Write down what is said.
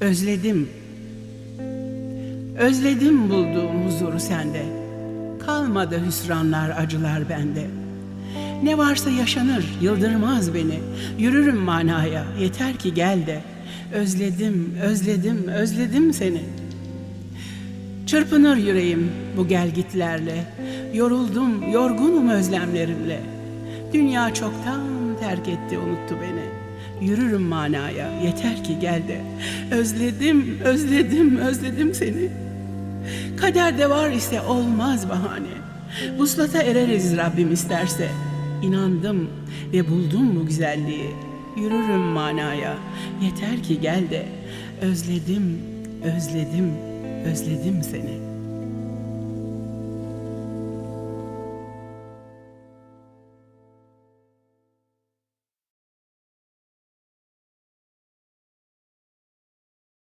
Özledim. Özledim bulduğum huzuru sende. Kalmadı hüsranlar, acılar bende. Ne varsa yaşanır, yıldırmaz beni. Yürürüm manaya, yeter ki gel de. Özledim, özledim, özledim seni. Çırpınır yüreğim bu gelgitlerle. Yoruldum, yorgunum özlemlerimle. Dünya çoktan terk etti, unuttu beni. Yürürüm manaya, yeter ki gel de. Özledim, özledim, özledim seni. Kaderde var ise olmaz bahane. Vuslata ereriz Rabbim isterse. İnandım ve buldum bu güzelliği. Yürürüm manaya, yeter ki gel de. Özledim, özledim, özledim seni.''